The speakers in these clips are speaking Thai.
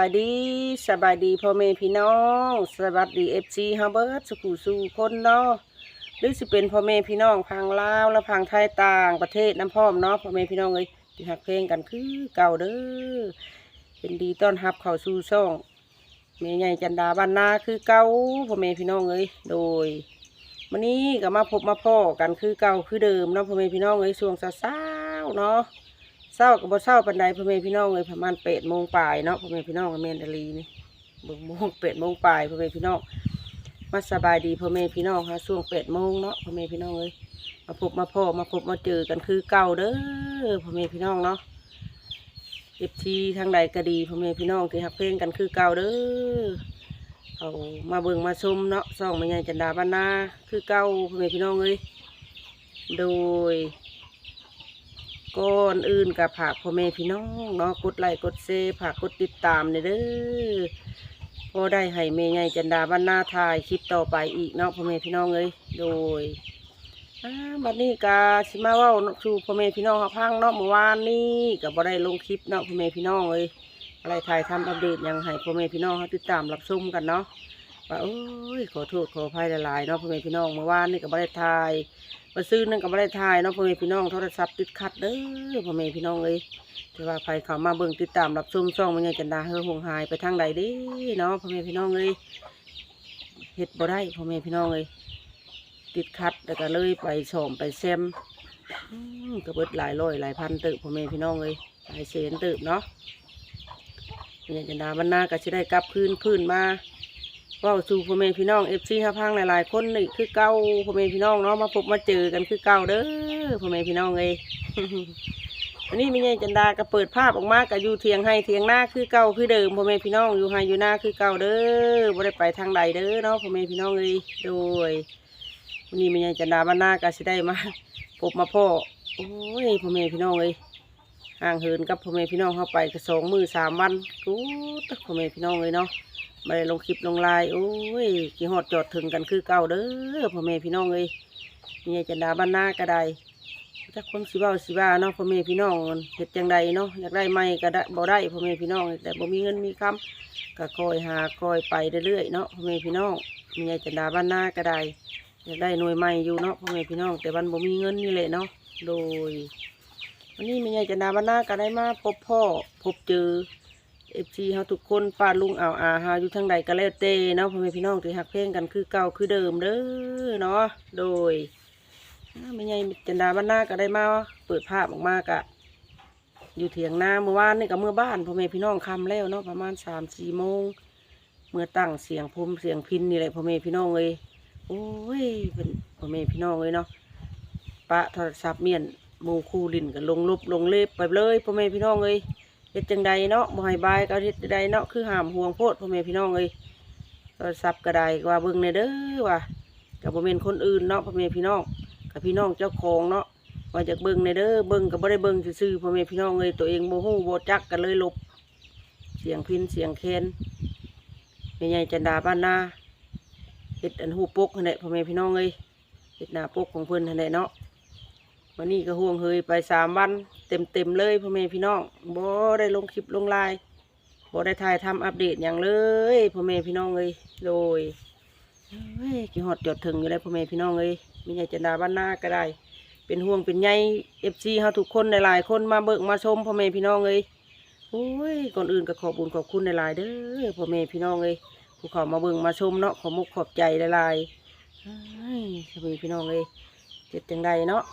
ายดีสบายดีพ่อแม่พี่น้องสวัสดีเอฟซีฮาเบิร์ดสุขุสูคนเนาะหรือสิเป็นพ่อแม่พี่น้องพังลาวและพังไทยต่างประเทศน้ำพร้อมเนาะพ่อแม่พี่น้องเอ้ยที่หักเพลงกันคือเก่าเด้อเป็นดีต้อนรับเข้าสู่ช่องแม่ใหญ่จันดาบ้านนาคือเก่าพ่อแม่พี่น้องเอ้ยโดยวันนี้ก็มาพบมาพ่อกันคือเก่าคือเดิมเนาะพ่อแม่พี่น้องเอ้ยช่วงเช้าๆเนาะ เศร้ากับบ่เศร้าปันใดพ่อแม่พี่น้องเลยประมาณแปดโมงปลายเนาะพ่อแม่พี่น้องกับเมนดาลีนี่เบิ่งโมงแปดโมงปลายพ่อแม่พี่น้องมาสบายดีพ่อแม่พี่น้องค่ะช่วงแปดโมงเนาะพ่อแม่พี่น้องเลยมาพบมาพ่อมาพบมาเจอกันคือเก่าเด้อพ่อแม่พี่น้องเนาะเอฟทีทางใดก็ดีพ่อแม่พี่น้องที่ฮักเพลงกันคือเก่าเด้อเอามาเบิ่งมาชมเนาะส่องมาใหญ่จันดาบ้านนาคือเก่าพ่อแม่พี่น้องเลยโดย ก่อนอื่นกับผักพ่อแม่พี่น้องเนาะกดไลค์กดแชร์ผักกดติดตามเด้อพอได้ให้เมย์ใหญ่จันดาบ้านหน้าถ่ายคลิปต่อไปอีกเนาะพ่อแม่พี่น้องเลยโดยอ่าบัดนี้กาสิมาว่าสู่พ่อแม่พี่น้องเขาพังเนาะเมื่อวานนี้ก็บ่ได้ลงคลิปเนาะพ่อแม่พี่น้องเลยอะไรถ่ายทำอัปเดตยังให้พ่อแม่พี่น้องเขาติดตามรับชมกันเนาะ ว่าโอ้ยขอโทษขออภัยหลายๆเนาะพ่อแม่พี่น้องเมื่อวานนี่ก็บ่ได้ถ่ายมาซื้อนั่นก็ไม่ได้ถ่ายเนาะพ่อแม่พี่น้องโทรศัพท์ติดขัดเด้อพ่อแม่พี่น้องเลยแต่ว่าใครเขามาเบิ่งติดตามรับชมช่องมันยังจันดาเฮอหงหายไปทางใดเด้เนาะพ่อแม่พี่น้องเลยเฮ็ดบ่ได้พ่อแม่พี่น้องเลยติดขัดแล้วก็เลยไปชมไปแซมอืมก็เบิดหลายร้อยหลายพันตึกพ่อแม่พี่น้องเลยหลายแสนตึกเนาะมันยังจันดาบรรณาก็จะได้กลับคืนคืนมา เว้าสู่พ่อแม่พี่น้องเอฟซีฮับพังหลายๆคนนี่คือเก่าพ่อแม่พี่น้องเนาะมาพบมาเจอกันคือเก่าเด้อพ่อแม่พี่น้องเลยวันนี้มีไงจันดาก็เปิดภาพออกมาก็อยู่เทียงให้เทียงหน้าคือเก่าคือเดิมพ่อแม่พี่น้องอยู่ให้อยู่หน้าคือเก่าเด้อบ่ได้ไปทางใดเด้อเนาะพ่อแม่พี่น้องเลยโดยวันนี้มีไงจันดาบ้านหน้าก็สิได้มาพบมาพ่อโอ้ยพ่อแม่พี่น้องเลย ห่างเหินกับพ่อแม่พี่น้องเข้าไปก็สองมือสามวันกูดพ่อแม่พี่น้องเลยเนาะไม่ได้ลงคลิปลงไลน์โอ้ยกี่หอดจอดถึงกันคือเก่าเด้อพ่อแม่พี่น้องเอ้ยมีไงจันดาบ้านหน้าก็ได้ถ้าคนสิเว้าสิว่าเนาะพ่อแม่พี่น้องเฮ็ดจังใดเนาะอยากได้ไม่ก็ได้บ่ได้พ่อแม่พี่น้องแต่บ่มีเงินมีคำก็คอยหาคอยไปเรื่อยๆเนาะพ่อแม่พี่น้องมีไงจันดาบ้านหน้าก็ได้อยากได้หน่วยใหม่อยู่เนาะพ่อแม่พี่น้องแต่วันบ่มีเงินนี่แหละเนาะโดย วันนี้มีไงจันดาบ้านนาก็ได้มาพบพ่อพบเจอเอฟซีเฮาทุกคนป้าลุงอ่าวอาเฮาอยู่ทางใดก็แล้วแต่เนาะพ่อแม่พี่น้องที่ฮักเพลงกันคือเก่าคือเดิมเด้อเนาะโดยไม่ใหญ่จันดาบ้านนาก็ได้มาเปิดภาพออกมากะอยู่เถียงนาเมื่อวานนี่ก็เมื่อบ้านพ่อแม่พี่น้องคำแล้วเนาะประมาณสามสี่โมงเมื่อตั้งเสียงพรมเสียงพินนี่แหละพ่อแม่พี่น้องเลยโอ้ยเป็นพ่อแม่พี่น้องเลยเนาะปะโทรศัพท์เมียน หมูคู่ลินกันลงลบลงเล็บไปเลยพ่อแม่พี่น้องเลยเฮ็ดจังใดเนาะบ่ให้บายก็เฮ็ดจังใดเนาะคือห้ามห่วงโพดพ่อแม่พี่น้องเอ้ยโทรศัพท์ก็ได้ว่าเบิ่งในเด้อว่าก็บ่แม่นคนอื่นเนาะพ่อแม่พี่น้องกับพี่น้องเจ้าของเนาะว่าจากเบิ่งในเด้อเบิ่งก็บ่ได้เบิ่งซื่อๆพ่อแม่พี่น้องเอ้ยตัวเองบ่ฮู้บ่จักกันเลยลบ เสียงพินเสียงแคนแม่ใหญ่จันดาบ้านนาเฮ็ดอันฮู้ปกนั่นแหละพ่อแม่พี่น้องเอ้ยเฮ็ดหน้าปกของเพิ่นนั่นแหละเนาะ วันนี้ก็ห่วงเฮยไปสามวันเต็มเต็มๆเลยพ่อแม่พี่น้องบ่ได้ลงคลิปลงไลน์บ่ได้ถ่ายทำอัปเดตอย่างเลยพ่อแม่พี่น้องเลยโดยเฮ้ยกี่ฮอดจดถึงอยู่เลยพ่อแม่พี่น้องเลยมีใหญ่จันดาบ้านหน้าก็ได้ เป็นห่วงเป็นใยเอฟซีเฮาทุกคนหลายๆคนมาเบิกมาชมพ่อแม่พี่น้องเลยโอ้ยก่อนอื่นก็ขอบุญขอบคุณหลายๆเด้อพ่อแม่พี่น้องเลยผู้ขามาเบิ่งมาชมเนาะขอมุกขอบใจหลายๆเฮ้ยพ่อแม่พี่น้องเลยเจ็ดจังใดเนาะ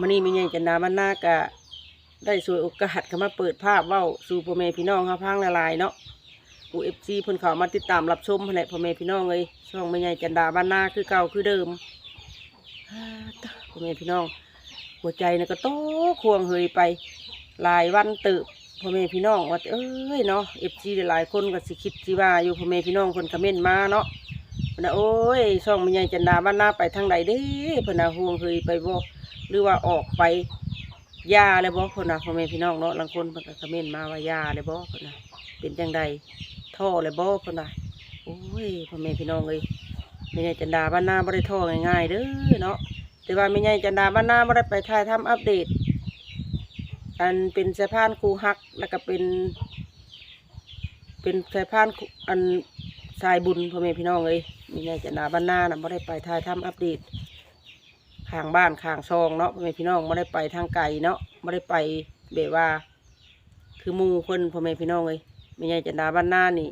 มันนี่มีเงินจันดามันนากะได้สวยโอกาสเข้ามาเปิดภาพเว้าสู่พ่อแม่พี่น้องครับพังละลายเนาะอูเอฟซีเพิ่นเขามาติดตามรับชมแผนพ่อแม่พี่น้องเลยช่องไม่ใหญ่จันดาบ้านนาคือเก่าคือเดิมพ่อแม่พี่น้อง หัวใจน่ะก็โตควงเฮยไปหลายวันตึบพ่อแม่พี่น้องว่าเอ้ยเนาะเอฟซีหลายคนก็สิคิดสิว่าอยู่พ่อแม่พี่น้องคนคอมเมนต์มาเนาะ พิ่นน่ะโอ้ยช่องม่ใหญ่จันดาบ้านนาไปทางใดเด้เพิ่นน่ะห่วงเฮยไปบ่หรือว่าออกไปยาเลยบ่คนน่ะพ่อแม่พี่น้องเนาะบางคนเพิ่นก็คอมเมนต์มาว่ายาเลยบ่คนน่ะเป็นจังใดท่อเลยบ่คนน่ะโอ้ยพ่อแม่พี่น้องเอ้ยไม่ใช่จันดาบ้านนาบ่ได้ท่อง่ายๆเด้อเนาะแต่ว่าไม่ใช่จันดาบ้านนาบ่ได้ไปถ่ายทำอัปเดต อันเป็นสะพานคูหักแล้วก็เป็น เป็นสายพานคุอัน สายบุญพ่อแม่พี่น้องเอ้ยมีนายจันดาบ้านหน้าน่ะบ่ได้ไปถ่ายทำอัปเดตข้างบ้านข้างซองเนาะพ่อแม่พี่น้องบ่ได้ไปทางไกลเนาะบ่ได้ไปแบบว่า คือมู่เพิ่นพ่อแม่พี่น้องเอ้ยมีนายจันดาบ้านหน้านี่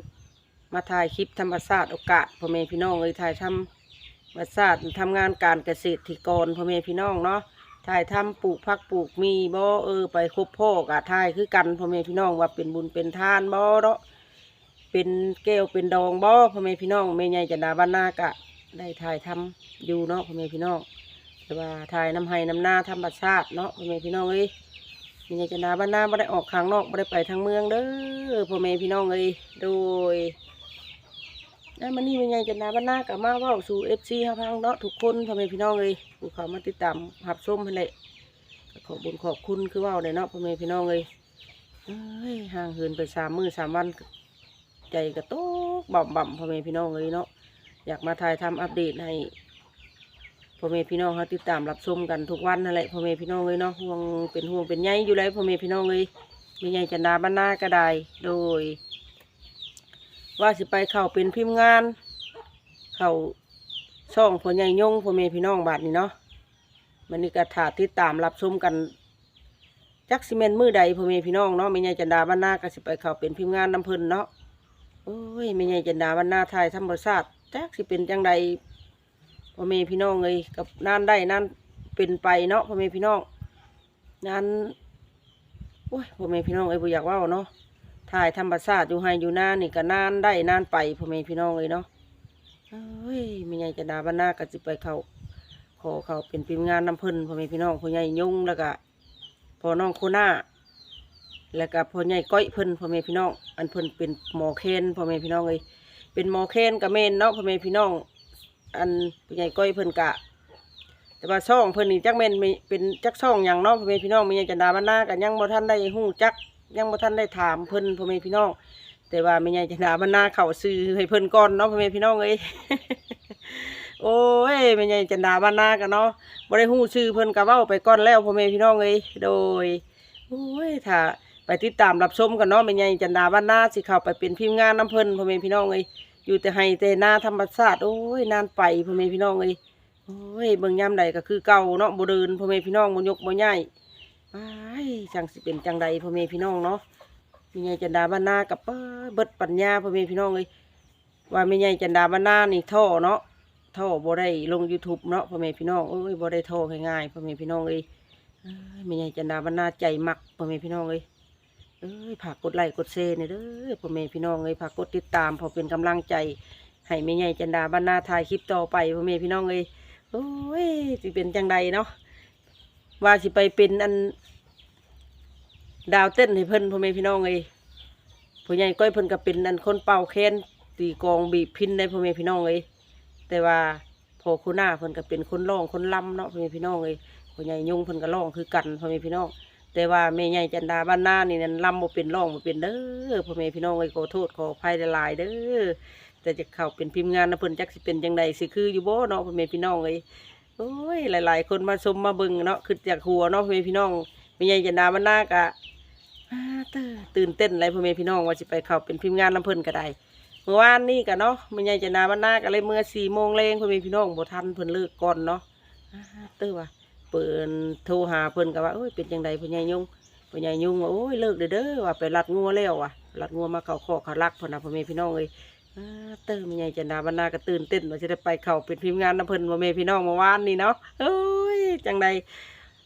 มาถ่ายคลิปธรรมศาสตร์โอกาสพ่อแม่พี่น้องเอ้ยถ่ายทำธรรมศาสตร์ทำงานการเกษตรที่กรพ่อแม่พี่น้องเนาะถ่ายทำปลูกพักปลูกมีบ่เออไปคบพ่อกะถ่ายคือกันพ่อแม่พี่น้องว่าเป็นบุญเป็นทานบ่เนาะ เป็นแก้วเป็นดองบ่พ่อแม่พี่น้องแม่ใหญ่จันดาบ้านนากะ ได้ถ่ายทำอยู่เนาะพ่อแม่พี่น้องแต่ว่าถ่ายน้ำไห้น้ำหน้าธรรชาติเนาะพ่อแม่พี่น้องเอ้ยแม่ใหญ่จันดาบ้านนาบ่ได้ออกข้างนอกบ่ได้ไปทางเมืองเด้อพ่อแม่พี่น้องเอ้ยโดยนั่นมันนี่เป็นไงจันนาบ้านนากับมาเว่าสู่เอฟซีเฮาพังเนาะทุกคนพ่อแม่พี่น้องเลยผู้เขามาติดตามหับชมให้เลยก็ขอบุญขอบคุณคือเว่าเลยเนาะพ่อแม่พี่น้องเลยเอ้ยห่างเหินไปสามมือสามวัน ใจกระตกบ่ำบ่ำพ่อแม่พี่น้องเลยเนาะอยากมาถ่ายทำอัปเดตให้พ่อแม่พี่น้องเขาติดตามรับชมกันทุกวันนั่นแหละพ่อแม่พี่น้องเลยเนาะห่วงเป็นห่วงเป็นใยอยู่แล้วพ่อแม่พี่น้องเลยมีใหญ่จันดาบ้านนาก็ได้โดย ว่าสิไปเข้าเป็นพิมพ์งาน เข้าช่องพ่อใหญ่ยงพ่อแม่พี่น้องบาทนี่เนาะมันนี่ก็ถาติดตามรับชมกันจักสิเมนมือใดพ่อแม่พี่น้องเนาะม่ใหญ่จันดาบ้านนาก็สิไปเข้าเป็นพิมพ์งานน้ำเพิ่นเนาะ โอ้ยแม่ใหญ่จันดาบ้านนาไทยธรรมชาติจักสิเป็นจังใดพ่อแม่พี่น้องเลยกับนานได้นานเป็นไปเนาะพ่อแม่พี่น้องนานโอ้ยพ่อแม่พี่น้องเอ้ยบ่อยากว่าเนาะถ่ายธรรมชาติอยู่ให้อยู่น้านี่ก็นานได้นานไปพ่อแม่พี่น้องเลยเนาะเอ้ยไมีไงจะดาบ้านหน้าก็จะไปเขาขอเขาเป็นพิมพ์งานน้ำเพิ่นพ่อแม่พี่น้องพ่อใหญ่ยุ่งแล้วก็พ่อน้องโคหน้า แล้วก็พ่อใหญ่ก้อยเพิ่นพ่อแม่พี่น้อง อันเพิ่นเป็นหมอเคนพ่อแม่พี่น้องเลยเป็นหมอเคนกับเมนเนาะพ่อแม่พี่น้อง อันพ่อใหญ่ก้อยเพิ่นกะ แต่ว่าช่องเพิ่นนี่จักเมนมีเป็นจักช่องอย่างเนาะพ่อแม่พี่น้องมีไงจะดาบ้านนากันยังบ่ทันได้ฮู้จัก ยังบ่ทันได้ถามเพิ่นพ่อแม่พี่น้อง แต่ว่าไม่ใหญ่จะด่ามันนาเข้าซื้อให้เพิ่นก่อนเนาะพ่อแม่พี่น้องเอ้ยโอ้ยไม่ใหญ่จะด่าบ้านนากันเนาะบ่ได้ฮู้ชื่อเพิ่นก็เว้าไปก่อนแล้วพ่อแม่พี่น้องเอ้ยโดยโอ้ยถ้า ไปติดตามรับชมกันเนาะไม่ใหญ่จะด่าบ้านหน้าสิเข้าไปเป็นพิมพ์งานน้ำเพลินพ่อแม่พี่น้องเอ้ยอยู่แต่ให้แต่หน้าธรรมชาติโอ้ยนานไปพ่อแม่พี่น้องเอ้ยโอ้ยเบิ่งยามใดก็คือเก่าเนาะบ่เดินพ่อแม่พี่น้องบ่ยกบ่ย้ายอ้ายจังสิเป็นจังใดพ่อแม่พี่น้องเนาะมีไงจันดาบ้านนากับเบิดปัญญาพ่อแม่พี่น้องเลยว่ามีไงจันดาบ้านนานี่ท่อเนาะท่อบ่ได้ลง YouTube เนาะพ่อแม่พี่น้องเอ้ยบ่ได้ท่อง่ายๆพ่อแม่พี่น้องเลยเอ้ยมีไงจันดาบ้านนาใจมักพ่อแม่พี่น้องเลย เอ้ยฝากกดไลค์กดแชร์เนี่ยเด้อพ่อแม่พี่น้องเลยฝากกดติดตามพอเป็นกำลังใจให้แม่ใหญ่จันดาบ้านนาถ่ายคลิปต่อไปพ่อแม่พี่น้องเลยโอ้ยสิเป็นจังใดเนาะว่าสิไปเป็นอัน ดาวเต้นให้เพิ่นพ่อแม่พี่น้องเลยผู้ใหญ่ก้อยเพิ่นก็เป็นอันคนเป่าแค้นตีกองบีบพินได้พ่อแม่พี่น้องเลยแต่ว่าพอคุณหน้าเพิ่นก็เป็นคนร้องคนลำเนาะพ่อแม่พี่น้องเลยผู้ใหญ่ยุ่งเพิ่นก็ร้องคือกันพ่อแม่พี่น้อง แต่ว่าแม่ใหญ่จันดาบ้านนานี่นั่นลำบ่เป็นร้องบ่เป็นเด้อพ่อแม่พี่น้องเลยขอโทษขออภัยหลายๆเด้อแต่จะเข้าเป็นพิมพ์งานนะเพิ่นจักสิเป็นจังใดสิคืออยู่บ่เนาะพ่อแม่พี่น้องเลยโอ้ยหลาย ๆ คนมาชมมาเบิ่งเนาะคือจากหัวเนาะพ่อแม่พี่น้องแม่ใหญ่จันดาบ้านนากะตื่นเต้นอะไรพ่อแม่พี่น้องว่าจะไปเข้าเป็นพิมพ์งานลำเพิ่นก็ได้เมื่อวานนี่กันเนาะมันใหญ่จะนาบ้านนาก็เลยเมื่อสี่โมงเลงพ่อแม่พี่น้องบ่ทันเพิ่นเลิกก่อนเนาะอ่าเต้อว่า เปิดโทรหาเพิ่นก็ว่าโอ้ยเป็นจังใดพ่อใหญ่ยุ่งพ่อใหญ่ยุงว่าโอ้ยเลิกเด้อเด้อว่าไปรัดงัวแล้วว่ะรัดงัวมาเข้าคอกเขารักเพิ่นนะพ่อแม่พี่น้องเอ้ยเต้อมันใหญ่จะนดาบ้านนาก็ตื่นเต้นว่าจะได้ไปเข้าเป็นพิมพ์งานลำเพิ่นพ่อแม่พี่น้องเมื่อวานนี่เนาะโอ้ยจังใด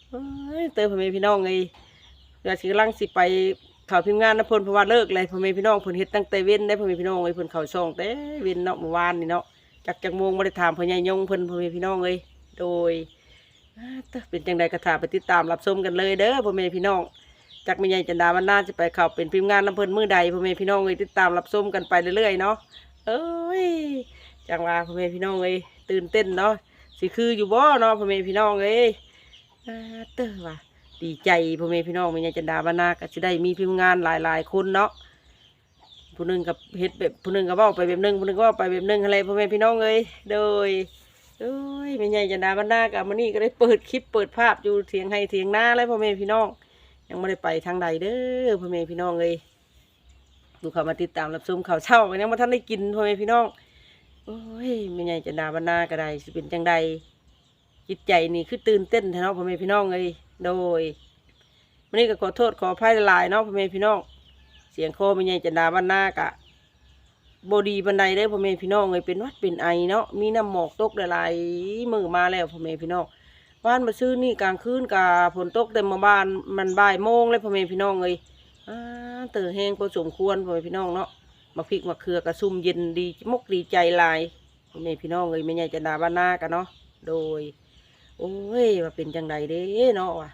โอ้ยเต้อพ่อแม่พี่น้องเอ้ยเดี๋ยวสิกำลังสิไปข่าวพิมพ์งานนะเพิ่นเพราะว่าเลิกเลยพ่อแม่พี่น้องเพิ่นเฮ็ดตั้งแต่เว้นได้พ่อแม่พี่น้องเอ้ยเพิ่นเข้าช่องแต่เว้นเนาะเมื่อวานนี่เนาะจักจักโมงบ่ได้ถามพ่อใหญ่ยงเพิ่นพ่อแม่พี่น้องเอ้ยโดย เป็นจังใดก็ถาไปติดตามรับชมกันเลยเด้อพ่อแม่พี่น้องจักม่ใหญ่จันดาวันหน้าจะไปเข้าเป็นพิมพ์งานนํเพลินมือใดพ่อแม่พี่น้องเอ้ยติดตามรับชมกันไปเรื่อยๆเนาะเอ้ยจังว่าพ่อแม่พี่น้องเอ้ยตื่นเต้นเนาะสิคืออยู่บ่เนาะพ่อแม่พี่น้องเอ้ยเต้อว่าดีใจพ่อแม่พี่น้องม่ยายจันดาบานนาก็จะได้มีพิมพ์งานหลายๆคนเนาะผู้หนึงกับเฮ็ดแบบผู้หนึงก็เว้าไปแบบหนึงผู้หนึงก็ว้าไปแบบหนึงอะไรพ่อแม่พี่น้องเอ้ยโดย เอ้ยแม่ยายจันดาบานากับมื้อนี้ก็ได้เปิดคลิปเปิดภาพอยู่เถียงให้เถียงหน้าเลยพ่อแม่พี่น้อง ยังไม่ได้ไปทางใดเด้อพ่อแม่พี่น้องเอ้ยดูเขามาติดตามรับชมข่าวเช้ากันยังบ่ทันได้กินพ่อแม่พี่น้องโอ้ยแม่ใหญ่จะดาบรรณาก็ได้สิเป็นจังใดจิตใจนี่คือตื่นเต้นท้เนาะพ่อแม่พี่น้องเอ้ยโดยวันนี้ก็ขอโทษขออภัยหลายเนาะพ่อแม่พี่น้อง เสียงโคแม่ใหญ่จะดาบรรณากะ บดีบันไดได้พ่อแม่พี่น้องเอ้ยเป็นวัดเป็นไอเนาะมีน้ำหมอกตกหลายๆมือมาแล้วพ่อแม่พี่น้องบ้านมาซื้อนี่กลางคืนกาฝนตกเต็มมาบ้านมันบ่ายโมงเลยพ่อแม่พี่น้องเลยอ่าเตอแห้งพอสมควรพ่อแม่พี่น้องเนาะมาพริกมาเขือกระซุ่มเย็นดีมกดีใจลายพ่อแม่พี่น้องเลยไม่ใหญ่จะดาบ้านหน้ากันเนาะโดย โอ้ยว่าเป็นจังใดเด้เนาะว่า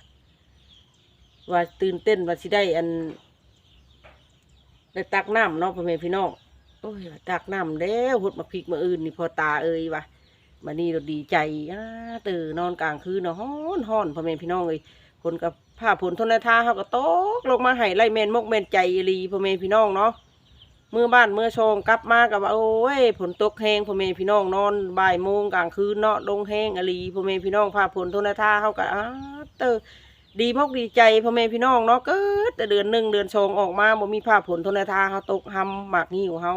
ว่าตื่นเต้นว่าสิได้อันได้ตักน้ำเนาะพ่อแม่พี่น้อง อ้ยว่าตักน้ำแล้วหดมาพริกมาอื่นนี่พอตาเอ้ยวะมานี่เราดีใจอ่าตื่นนอนกลางคืนเนาะฮ้อนฮ้อนพ่อแม่พี่น้องเลยคนกับผ้าผลทนทาเขาก็ตกลงมาให้ไล่แมนมกแมนใจอรีพ่อแม่พี่น้องเนาะเมื่อบ้านเมื่อชงกลับมากับว่าโอ้ยฝนตกแห้งพ่อแม่พี่น้องนอนบ่ายโมงกลางคืนเนาะลงแห้งอรีพ่อแม่พี่น้องผ้าผลทนทาเขาก็อ้าเตอดีมกดีใจพ่อแม่พี่น้องเนาะเกิดแต่เดือนหนึ่งเดือนชงออกมาบ่มีผ้าผลทนทาเขาตกหำหมากหิ้วเขา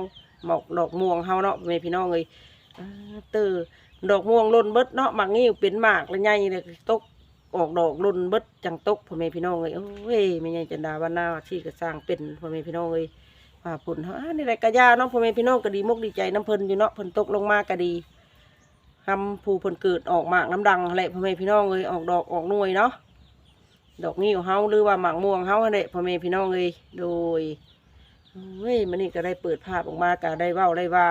หมอกดอกม่วงเขาเนาะพ่อแม่พี่น้องเลยอ้าเตอดอกม่วงล่นเบิดเนาะหมากงี้เป็นหมากแล้วใหญ่เลยตกออกดอกล่นเบิดจังตกพ่อแม่พี่น้องเลยโอ้ยไม่ใหญ่จันดาบ้านนาที่ก็สร้างเป็นพ่อแม่พี่น้องเลยว่าผลเฮาอ่านี่แหละกะยาเนาะพ่อแม่พี่น้องก็ดีมกดีใจน้ำเพิ่นอยู่เนาะเพิ่นตกลงมาก็ดีทำผู้เพิ่นเกิดออกหมากน้ำดังแหละพ่อแม่พี่น้องเลยออกดอกออกหน่วยเนาะดอกนี้ของเฮาหรือว่าหมากม่วงเฮาแหละพ่อแม่พี่น้องเลยโดย เฮ้ยมันนี่ก็ได้เปิดภาพออกมาก็ได้เว้าได้ว่า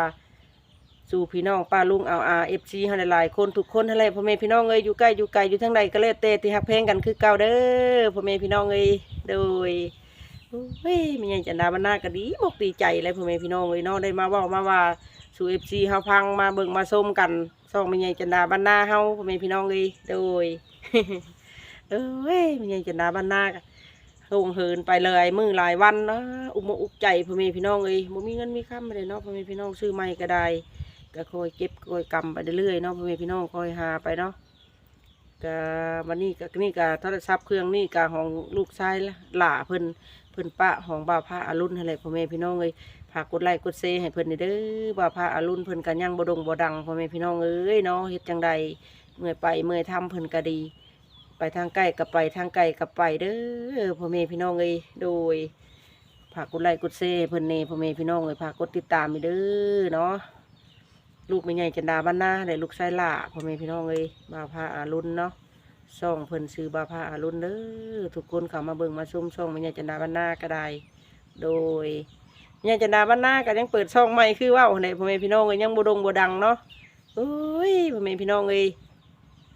สู่พี่น้องป้าลุงเอาอาเอฟซีให้หลายๆคนทุกคนให้พ่อแม่พี่น้องเอ้ยอยู่ใกล้อยู่ไกลอยู่ทั้งใดก็แล้วแต่ที่ฮักเพลงกันคือเก่าเด้อพ่อแม่พี่น้องเอ้ยโดยโอ้ยมีหยังจันดาบรรณาก็ดีมกดีใจเลยพ่อแม่พี่น้องเอ้ยเนาะได้มาเว้ามาว่าสู่เอฟซีเฮาพังมาเบิ่งมาชมกันสองมีหยังจันดาบรรณาเฮาพ่อแม่พี่น้องเอ้ยโดยเอ้ยมีหยังจันดาบรรณาก็ ลงเหินไปเลยมือหลายวันเนาะอุกมกอุกใจพ่อแม่พี่น้องเอ้ยบ่มีเงินมีคำเลยเนาะพ่อแม่พี่น้องซื้อใหม่ก็ได้ก็คอยเก็บคอยกำไปเรื่อยๆเนาะพ่อแม่พี่น้องคอยหาไปเนาะก็วันนี้ก็นี่ก็โทรศัพท์เครื่องนี่ก็ของลูกชายหล่าเพิ่นเพิ่นปะของบ่าวพระอรุณอะไรพ่อแม่พี่น้องเอ้ยฝากกดไลค์กดแชร์ให้เพิ่นเด้อบ่าวพระอรุณเพิ่นก็ยังบ่ดงบ่ดังพ่อแม่พี่น้องเอ้ยเนาะเฮ็ดจังใดเมื่อยไปเมื่อยทำเพิ่นก็ดี ไปทางใกล้ก็ไปทางไกลก็ไปเด้อพ่อแม่พี่น้องเอ้ยโดยฝากกดไลค์กดแชร์ให้เพิ่นเนพ่อแม่พี่น้องเอ้ยฝากกดติดตามให้เด้อเนาะลูกไม่ใหญ่จันดาบ้านหน้าได้ลูกชายหล่าพ่อแม่พี่น้องเลยบาพาอารุณเนาะซ่องเพิ่นซื้อบาพาอารุณเด้อทุกคนเข้ามาเบิ่งมาชมช่องไม่ใหญ่จันดาบ้านหน้าก็ได้โดยแม่ใหญ่จันดาบ้านหน้าก็ยังเปิดช่องใหม่คือว่าในพ่อแม่พี่น้องเลยยังบ่ดงบ่ดังเนาะโอ้ยพ่อแม่พี่น้องเลย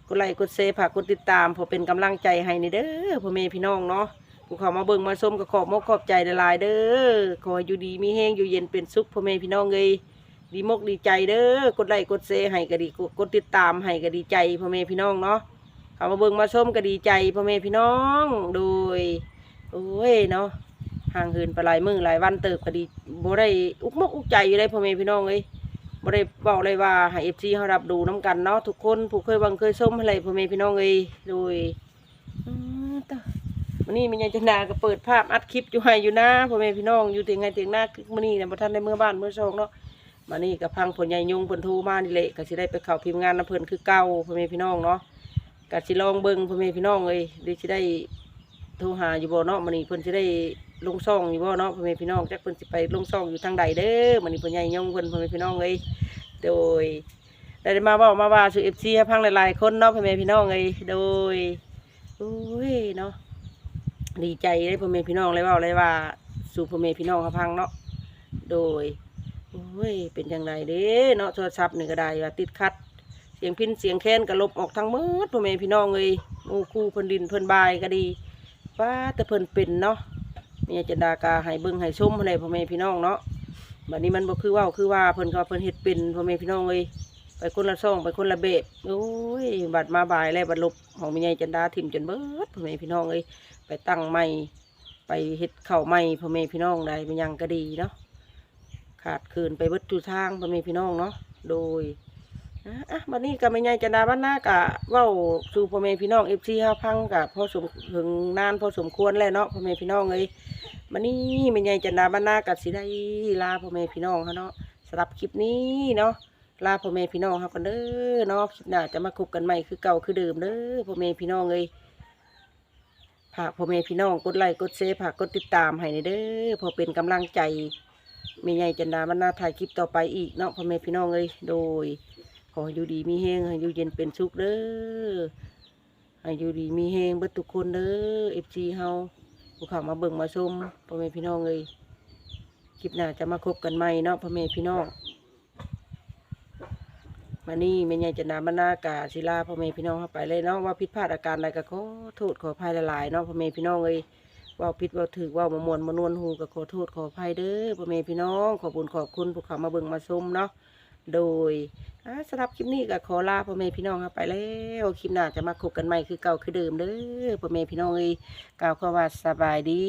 กดไลค์กดแชร์ฝากกดติดตามเพื่อเป็นกำลังใจให้นี่เด้อพ่อแม่พี่น้องเนาะผู้เข้ามาเบิ่งมาชมก็ขอบมกขอบใจหลายๆเด้อขอให้อยู่ดีมีแห้งอยู่เย็นเป็นสุขพ่อแม่พี่น้องเลยดีมกดีใจเด้อกดไลค์กดแชร์ให้ก็ดีกดติดตามให้ก็ดีใจพ่อแม่พี่น้องเนาะเขามาเบิ่งมาชมก็ดีใจพ่อแม่พี่น้องโดยโอ้ยเนาะห่างเหินไปหลายมือหลายวันเติบก็ดีบ่ได้อุกมกอุกใจอยู่ได้พ่อแม่พี่น้องเอ้ย บ่ได้บอกเลยว่าให้ FC เฮารับดูน้กันเนาะทุกคนผู้เคยเบังเคยชมอะไรพ่อแม่พี่น้องเอ้ยโดยอืมตะวันนี้มีญาณจันดาก็เปิดภาพอัดคลิปอยู่ให้อยู่นะพ่อแม่พี่น้องอยู่ถึงไงถึงหน้าคือมื้อนี้เนี่ยบ่ทันได้เมื่อบ้านเมื่อช่องเนาะมานี่กับพังผลใหญ่ยงเพิ่นโทรมานี่แหละก็สิได้ไปเข้าพิมพ์งานน้ำเพิ่นคือเก่าพ่อแม่พี่น้องเนาะก็สิลองเบิ่งพ่อแม่พี่น้องเอ้ยเดี๋ยวสิได้โทรหาอยู่บ่เนาะมื้อนี้เพิ่นสิได้ ลงซ่องอยู่บ่เนาะพ่อแม่พี่น้องจักเพิ่นสิไปลงซ่องอยู่ทางใดเด้อมื้อนี้ผลใหญ่ยงเพิ่นพ่อแม่พี่น้องเอ้ยโดยได้มาเว้ามาว่าสู่ FC ให้พังหลายๆคนเนาะพ่อแม่พี่น้องเอ้ยโดยอุ้ยเนาะดีใจได้พ่อแม่พี่น้องเลยว้าเลยว่า สู่พ่อแม่พี่น้องเขาพังเนาะโดยโอ้ยเป็นจังไดเด้เนาะโทรศัพท์นี่ก็ได้ว่าติดขัดเสียงพินเสียงแค้นก็ลบออกทั้งมืดพ่อแม่พี่น้องเลยหมู่คู่เพิ่นดินเพิ่นบายก็ดีว่าแต่เพิ่นเป็นเนาะ เมียจันดากาให้เบิ่งให้ชมให้พ่อแม่พี่น้องเนาะบัดนี้มันบ่คือว่าคือว่าเพิ่นก็เพิ่นเฮ็ดเป็นพ่อแม่พี่น้องเลยไปคนละซ่องไปคนละแบบโอ้ยบัดมาบ่ายแล้วบัดลบของแม่ใหญ่จันดาถิ่มจนเบิดพ่อแม่พี่น้องเลยไปตั้งใหม่ไปเฮ็ดเข้าวใหม่พ่อแม่พี่น้องได้มันยังก็ดีเนาะขาดคืนไปเบิดทุกทางพ่อแม่พี่น้องเนาะโดย อะวันนี้ก็ไม่ใหญ่จะดาบ้านหน้ากะเว้าสู่พ่อแม่พี่น้องเอฟซีห้าพังกะพอสมถึงนานพอสมควรแล้วเนาะพ่อแม่พี่น้องเลยมันนี่แม่ใหญ่จันดาบ้านนากับสิได้ลาพ่อแม่พี่น้องเขาเนาะสำหรับคลิปนี้เนาะลาพ่อแม่พี่น้องเขากันเด้อเนาะคลิปหน้าจะมาคบกันใหม่คือเก่าคือเดิมเด้อพ่อแม่พี่น้องเลยฝากพ่อแม่พี่น้องกดไลค์กดแชร์ฝากกดติดตามให้ในเด้อเพอเป็นกำลังใจแม่ใหญ่จันดาบ้านนาถ่ายคลิปต่อไปอีกเนาะพ่อแม่พี่น้องเลยโดย ขออยู่ดีมีเฮงให้อยู่เย็นเป็นสุขเด้อให้อยู่ดีมีเฮงเบิดทุกคนเด้อเอฟซีเฮาผู้ขามาเบิ่งมาชมพ่อแม่พี่น้องเลยคลิปหน้าจะมาคบกันใหม่เนาะพ่อแม่พี่น้องมานี่แม่ใหญ่จะนำมานากาศิลาพ่อแม่พี่น้องเข้าไปเลยเนาะว่าผิดพลาดอาการใดก็ขอโทษขออภัยหลายๆเนาะพ่อแม่พี่น้องเลยว่าผิดว่าถือว่ามามวนมานวลหูก็ขอโทษขออภัยเด้อพ่อแม่พี่น้อง ขอบุญขอบคุณผู้ขามาเบิ่งมาชมเนาะ โดยอ่าสำหรับคลิปนี้ก็ขอลาพ่อแม่พี่น้องครับไปแล้วคลิปหน้าจะมาคบกันใหม่คือเก่าคือเดิมเด้อพ่อแม่พี่น้องเอ้ยกล่าวคำว่าสบายดี